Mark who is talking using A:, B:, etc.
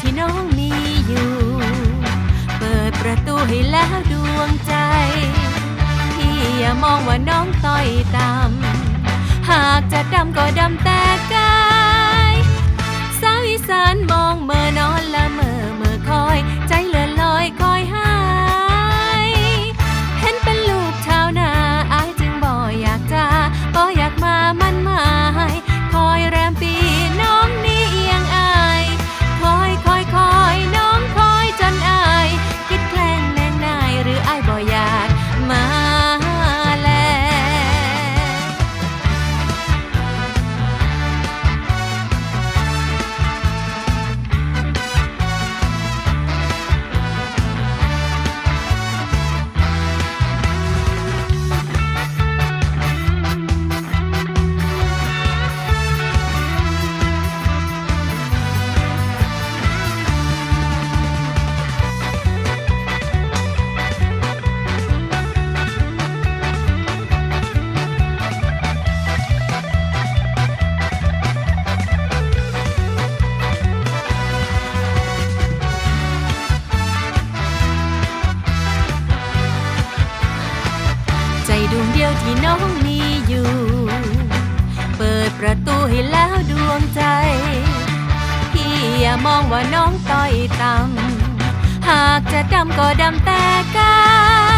A: ที่น้องมีอยู่ เปิดประตูให้แล้วดวงใจ พี่อย่ามองว่าน้องต้อยตำหากจะดำก็ดำแต่กายสาวอีสานบ ใจดวงเดียวที่น้องมีอยู่ เปิดประตูให้แล้วดวงใจ พี่อย่ามองว่าน้องต้อยต่ำหากจะดำก็ดำแต่กาย